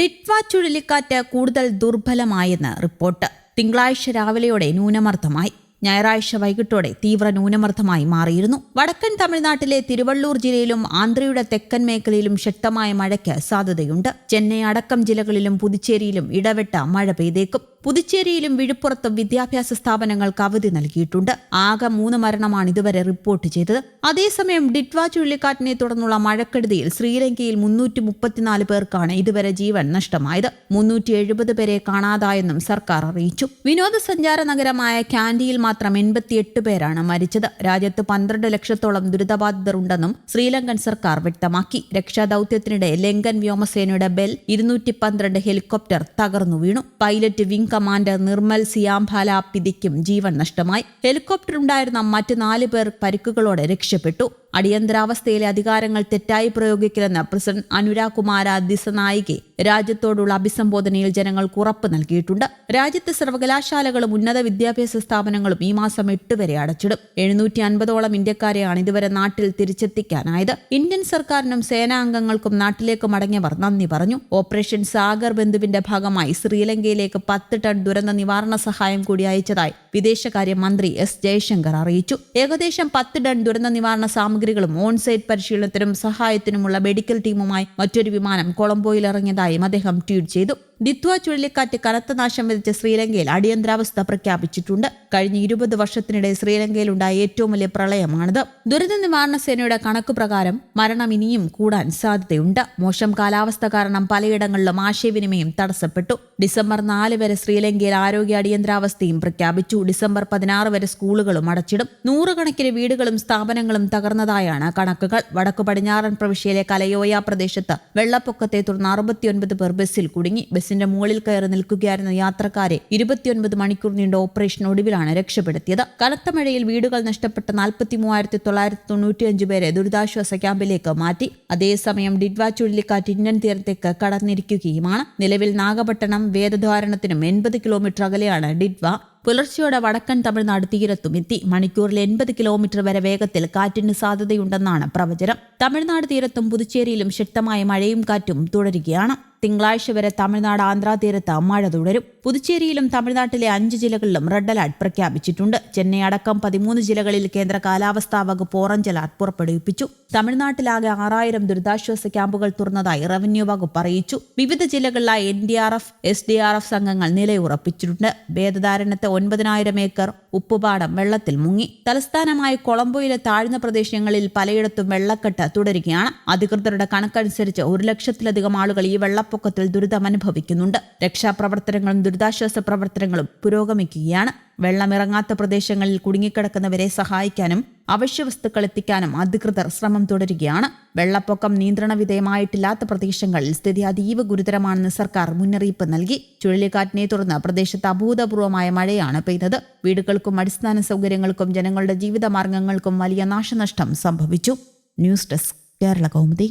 ഡിറ്റ്വ ചുഴലിക്കാറ്റ് കൂടുതൽ ദുർബലമായെന്ന് റിപ്പോർട്ട്. തിങ്കളാഴ്ച രാവിലെയോടെ ന്യൂനമർദ്ദമായി. ഞായറാഴ്ച വൈകിട്ടോടെ തീവ്ര ന്യൂനമർദ്ദമായി മാറിയിരുന്നു. വടക്കൻ തമിഴ്നാട്ടിലെ തിരുവള്ളൂർ ജില്ലയിലും ആന്ധ്രയുടെ തെക്കൻ മേഖലയിലും ശക്തമായ മഴയ്ക്ക് സാധ്യതയുണ്ട്. ചെന്നൈ അടക്കം ജില്ലകളിലും പുതുച്ചേരിയിലും ഇടവിട്ട മഴ പെയ്തേക്കും. പുതുച്ചേരിയിലും വിഴുപ്പുറത്തും വിദ്യാഭ്യാസ സ്ഥാപനങ്ങൾക്ക് അവധി നൽകിയിട്ടുണ്ട്. ആകെ മൂന്ന് മരണമാണ് ഇതുവരെ റിപ്പോർട്ട് ചെയ്തത്. അതേസമയം ഡിറ്റ്വ ചുഴലിക്കാറ്റിനെ തുടർന്നുള്ള മഴക്കെടുതിയിൽ ശ്രീലങ്കയിൽ മുന്നൂറ്റി മുപ്പത്തിനാല് പേർക്കാണ് ഇതുവരെ ജീവൻ നഷ്ടമായത്. മുന്നൂറ്റി എഴുപത് പേരെ കാണാതായെന്നും സർക്കാർ അറിയിച്ചു. വിനോദസഞ്ചാര നഗരമായ ക്യാൻഡിയിൽ മാത്രം എൺപത്തിയെട്ട് പേരാണ് മരിച്ചത്. രാജ്യത്ത് പന്ത്രണ്ട് ലക്ഷത്തോളം ദുരിതബാധിതർ ഉണ്ടെന്നും ശ്രീലങ്കൻ സർക്കാർ വ്യക്തമാക്കി. രക്ഷാദൌത്യത്തിനിടെ ലങ്കൻ വ്യോമസേനയുടെ ബെൽ ഇരുന്നൂറ്റി പന്ത്രണ്ട് ഹെലികോപ്റ്റർ തകർന്നു വീണു. Pilot wing commander Nirmal Siyambhala പിതിക്കും ജീവൻ നഷ്ടമായി. ഹെലികോപ്റ്റർ ഉണ്ടായിരുന്ന മറ്റ് നാല് പേർ പരിക്കുകളോടെ രക്ഷപ്പെട്ടു. അടിയന്തരാവസ്ഥയിലെ അധികാരങ്ങൾ തെറ്റായി പ്രയോഗിക്കില്ലെന്ന് പ്രസിഡന്റ് അനുരാഗ് കുമാര ദിസനായികെ രാജ്യത്തോടുള്ള അഭിസംബോധനയിൽ ജനങ്ങൾക്ക് ഉറപ്പ് നൽകിയിട്ടുണ്ട്. രാജ്യത്തെ സർവകലാശാലകളും ഉന്നത വിദ്യാഭ്യാസ സ്ഥാപനങ്ങളും ഈ മാസം എട്ട് വരെ അടച്ചിടും. എഴുന്നൂറ്റി അൻപതോളം ഇന്ത്യക്കാരെയാണ് ഇതുവരെ നാട്ടിൽ തിരിച്ചെത്തിക്കാനായത്. ഇന്ത്യൻ സർക്കാരിനും സേനാംഗങ്ങൾക്കും നാട്ടിലേക്ക് മടങ്ങിയവർ നന്ദി പറഞ്ഞു. ഓപ്പറേഷൻ സാഗർ ബന്ധുവിന്റെ ഭാഗമായി ശ്രീലങ്കയിലേക്ക് പത്ത് ടൺ ദുരന്ത നിവാരണ സഹായം കൂടി അയച്ചതായി വിദേശകാര്യ മന്ത്രി എസ് ജയശങ്കർ അറിയിച്ചു. ഏകദേശം പത്ത് ടൺ ദുരന്ത നിവാരണ സാമഗ്രികളും ഓൺസൈറ്റ് പരിശീലനത്തിനും സഹായത്തിനുമുള്ള മെഡിക്കൽ ടീമുമായി മറ്റൊരു വിമാനം കൊളംബോയിൽ ഇറങ്ങിയതായും അദ്ദേഹം ട്വീറ്റ് ചെയ്തു. ദിത്വ ചുഴലിക്കാറ്റ് കനത്ത നാശം വിതച്ച ശ്രീലങ്കയിൽ അടിയന്തരാവസ്ഥ പ്രഖ്യാപിച്ചിട്ടുണ്ട്. കഴിഞ്ഞ ഇരുപത് വർഷത്തിനിടെ ശ്രീലങ്കയിലുണ്ടായ ഏറ്റവും വലിയ പ്രളയമാണിത്. ദുരന്ത നിവാരണ സേനയുടെ കണക്ക് പ്രകാരം മരണം ഇനിയും കൂടാൻ സാധ്യതയുണ്ട്. മോശം കാലാവസ്ഥ കാരണം പലയിടങ്ങളിലും ആശയവിനിമയം തടസ്സപ്പെട്ടു. ഡിസംബർ നാല് വരെ ശ്രീലങ്കയിൽ ആരോഗ്യ അടിയന്തരാവസ്ഥയും പ്രഖ്യാപിച്ചു. ഡിസംബർ പതിനാറ് വരെ സ്കൂളുകളും അടച്ചിടും. നൂറുകണക്കിന് വീടുകളും സ്ഥാപനങ്ങളും തകർന്നതായാണ് കണക്കുകൾ. വടക്കു പടിഞ്ഞാറൻ പ്രവിശ്യയിലെ കലയോയ പ്രദേശത്ത് വെള്ളപ്പൊക്കത്തെ തുടർന്ന് അറുപത്തിയൊൻപത് പേർ ബസ്സിൽ കുടുങ്ങി. ബസിന്റെ മുകളിൽ കയറി നിൽക്കുകയായിരുന്ന യാത്രക്കാരെ ഇരുപത്തിയൊൻപത് മണിക്കൂർ നീണ്ട ഓപ്പറേഷൻ ഒടുവിലാണ് രക്ഷപ്പെടുത്തിയത്. കനത്ത മഴയിൽ വീടുകൾ നഷ്ടപ്പെട്ട നാൽപ്പത്തി മൂവായിരത്തി തൊള്ളായിരത്തി തൊണ്ണൂറ്റിയഞ്ച് പേരെ ദുരിതാശ്വാസ ക്യാമ്പിലേക്ക് മാറ്റി. അതേസമയം ഡിഡ്വ ചുഴലിക്കാറ്റ് ഇന്ത്യൻ തീരത്തേക്ക് കടന്നിരിക്കുകയുമാണ്. നിലവിൽ നാഗപട്ടണം വേദധാരണത്തിനും എൺപത് കിലോമീറ്റർ അകലെയാണ് ഡിഡ്വ. പുലർച്ചെയോടെ വടക്കൻ തമിഴ്നാട് തീരത്തും എത്തി. മണിക്കൂറിൽ എൺപത് കിലോമീറ്റർ വരെ വേഗത്തിൽ കാറ്റിന് സാധ്യതയുണ്ടെന്നാണ് പ്രവചനം. തമിഴ്നാട് തീരത്തും പുതുച്ചേരിയിലും ശക്തമായ മഴയും കാറ്റും തുടരുകയാണ്. തിങ്കളാഴ്ച വരെ തമിഴ്നാട് ആന്ധ്ര തീരത്ത് മഴ തുടരും. പുതുച്ചേരിയിലും തമിഴ്നാട്ടിലെ അഞ്ച് ജില്ലകളിലും റെഡ് അലർട്ട് പ്രഖ്യാപിച്ചിട്ടുണ്ട്. ചെന്നൈ അടക്കം പതിമൂന്ന് ജില്ലകളിൽ കേന്ദ്ര കാലാവസ്ഥാ വകുപ്പ് ഓറഞ്ച് അലർട്ട് പുറപ്പെടുവിപ്പിച്ചു. തമിഴ്നാട്ടിലാകെ ആറായിരം ദുരിതാശ്വാസ ക്യാമ്പുകൾ തുറന്നതായി റവന്യൂ വകുപ്പ് അറിയിച്ചു. വിവിധ ജില്ലകളിലായി N D R F S D R F സംഘങ്ങൾ നിലയുറപ്പിച്ചിട്ടുണ്ട് വേദധാരണത്തെ ഒൻപതിനായിരം ഏക്കർ ഉപ്പുപാടം വെള്ളത്തിൽ മുങ്ങി. തലസ്ഥാനമായ കൊളംബോയിലെ താഴ്ന്ന പ്രദേശങ്ങളിൽ പലയിടത്തും വെള്ളക്കെട്ട് തുടരുകയാണ്. അധികൃതരുടെ കണക്കനുസരിച്ച് ഒരു ലക്ഷത്തിലധികം ആളുകൾ ഈ വെള്ളപ്പൊക്കത്തിൽ ദുരിതമനുഭവിക്കുന്നുണ്ട് രക്ഷാപ്രവർത്തനങ്ങളും ദുരിതാശ്വാസ പ്രവർത്തനങ്ങളും പുരോഗമിക്കുകയാണ്. വെള്ളമിറങ്ങാത്ത പ്രദേശങ്ങളിൽ കുടുങ്ങിക്കിടക്കുന്നവരെ സഹായിക്കാനും അവശ്യവസ്തുക്കൾ എത്തിക്കാനും അധികൃതർ ശ്രമം തുടരുകയാണ്. വെള്ളപ്പൊക്കം നിയന്ത്രണ വിധേയമായിട്ടില്ലാത്ത പ്രദേശങ്ങളിൽ സ്ഥിതി അതീവ ഗുരുതരമാണെന്ന് സർക്കാർ മുന്നറിയിപ്പ് നൽകി. ചുഴലിക്കാറ്റിനെ തുടർന്ന് പ്രദേശത്ത് അഭൂതപൂർവമായ മഴയാണ് പെയ്തത്. വീടുകൾക്കും അടിസ്ഥാന സൗകര്യങ്ങൾക്കും ജനങ്ങളുടെ ജീവിതമാർഗങ്ങൾക്കും വലിയ നാശനഷ്ടം സംഭവിച്ചു. News desk Kerala Kaumudi.